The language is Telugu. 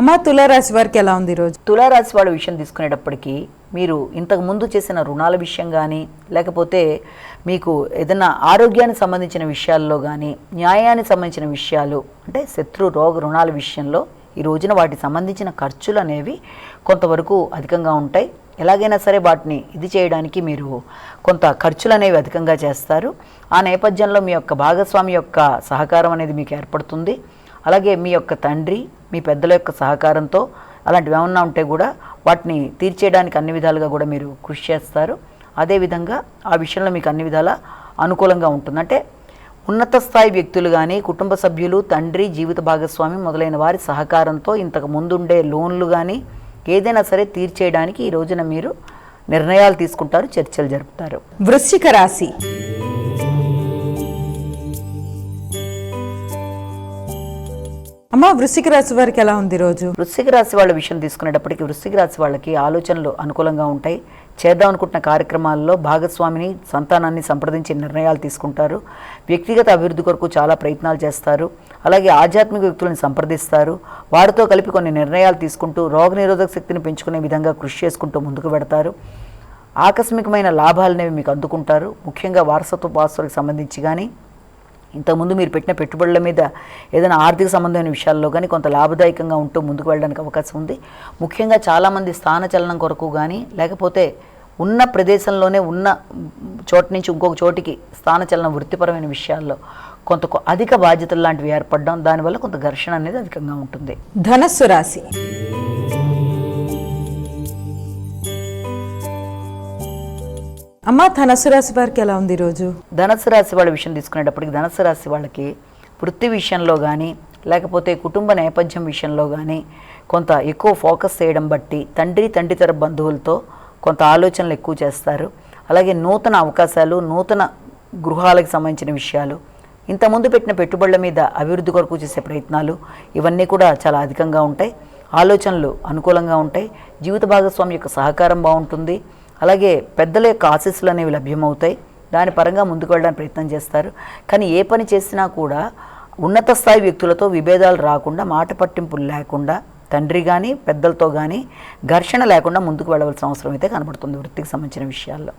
అమ్మ తులారాశి వారికి ఎలా ఉంది ఈరోజు తులారాశి వాళ్ళ విషయం తీసుకునేటప్పటికీ మీరు ఇంతకు ముందు చేసిన రుణాల విషయం కానీ లేకపోతే మీకు ఏదైనా ఆరోగ్యానికి సంబంధించిన విషయాల్లో కానీ న్యాయానికి సంబంధించిన విషయాలు అంటే శత్రు రోగ రుణాల విషయంలో ఈ రోజున వాటికి సంబంధించిన ఖర్చులు అనేవి కొంతవరకు అధికంగా ఉంటాయి. ఎలాగైనా సరే వాటిని ఇది చేయడానికి మీరు కొంత ఖర్చులు అనేవి అధికంగా చేస్తారు. ఆ నేపథ్యంలో మీ యొక్క భాగస్వామి యొక్క సహకారం అనేది మీకు ఏర్పడుతుంది. అలాగే మీ యొక్క తండ్రి మీ పెద్దల యొక్క సహకారంతో అలాంటివి ఏమన్నా ఉంటే కూడా వాటిని తీర్చేయడానికి అన్ని విధాలుగా కూడా మీరు కృషి చేస్తారు. అదేవిధంగా ఆ విషయంలో మీకు అన్ని విధాల అనుకూలంగా ఉంటుంది. అంటే ఉన్నత స్థాయి వ్యక్తులు కానీ కుటుంబ సభ్యులు తండ్రి జీవిత భాగస్వామి మొదలైన వారి సహకారంతో ఇంతకు ముందుండే లోన్లు కానీ ఏదైనా సరే తీర్చేయడానికి ఈ రోజున మీరు నిర్ణయాలు తీసుకుంటారు చర్చలు జరుపుతారు. వృశ్చిక రాశి. అమ్మ వృశ్చిక రాశి వారికి ఎలా ఉంది రోజు వృశ్చిక రాశి వాళ్ళ విషయం తీసుకునేటప్పటికి వృశ్చిక రాశి వాళ్ళకి ఆలోచనలు అనుకూలంగా ఉంటాయి. చేద్దాం అనుకుంటున్న కార్యక్రమాల్లో భాగస్వామిని సంతానాన్ని సంప్రదించి నిర్ణయాలు తీసుకుంటారు. వ్యక్తిగత అభివృద్ధి కొరకు చాలా ప్రయత్నాలు చేస్తారు. అలాగే ఆధ్యాత్మిక వ్యక్తులను సంప్రదిస్తారు. వారితో కలిపి కొన్ని నిర్ణయాలు తీసుకుంటూ రోగనిరోధక శక్తిని పెంచుకునే విధంగా కృషి చేసుకుంటూ ముందుకు పెడతారు. ఆకస్మికమైన లాభాలనేవి మీకు అందుకుంటారు. ముఖ్యంగా వారసత్వ వారసులకు సంబంధించి కానీ ఇంతకుముందు మీరు పెట్టిన పెట్టుబడుల మీద ఏదైనా ఆర్థిక సంబంధమైన విషయాల్లో కానీ కొంత లాభదాయకంగా ఉంటూ ముందుకు వెళ్ళడానికి అవకాశం ఉంది. ముఖ్యంగా చాలామంది స్థానచలనం కొరకు కానీ లేకపోతే ఉన్న ప్రదేశంలోనే ఉన్న చోటు నుంచి ఇంకొక చోటికి స్థానచలనం వృత్తిపరమైన విషయాల్లో కొంత అధిక బాధ్యతలు లాంటివి ఏర్పడడం దానివల్ల కొంత ఘర్షణ అనేది అధికంగా ఉంటుంది. ధనస్సు రాశి. అమ్మ రాశి వారికి ఎలా ఉంది ఈరోజు? ధనసు రాశి వాళ్ళ విషయం తీసుకునేటప్పటికి ధనస్సు రాశి వాళ్ళకి వృత్తి విషయంలో కానీ లేకపోతే కుటుంబ నేపథ్యం విషయంలో కానీ కొంత ఎక్కువ ఫోకస్ చేయడం బట్టి తండ్రి తండ్రి తర బంధువులతో కొంత ఆలోచనలు ఎక్కువ చేస్తారు. అలాగే నూతన అవకాశాలు నూతన గృహాలకు సంబంధించిన విషయాలు ఇంతకుముందు పెట్టిన పెట్టుబడుల మీద అభివృద్ధి కొరకు చేసే ప్రయత్నాలు ఇవన్నీ కూడా చాలా అధికంగా ఉంటాయి. ఆలోచనలు అనుకూలంగా ఉంటాయి. జీవిత భాగస్వామి యొక్క సహకారం బాగుంటుంది. అలాగే పెద్దల యొక్క ఆశీస్సులు అనేవి లభ్యమవుతాయి. దాని పరంగా ముందుకు వెళ్ళడానికి ప్రయత్నం చేస్తారు. కానీ ఏ పని చేసినా కూడా ఉన్నత స్థాయి వ్యక్తులతో విభేదాలు రాకుండా మాట పట్టింపులు లేకుండా తండ్రి కానీ పెద్దలతో కానీ ఘర్షణ లేకుండా ముందుకు వెళ్ళవలసిన అవసరం అయితే కనబడుతుంది వృత్తికి సంబంధించిన విషయాల్లో.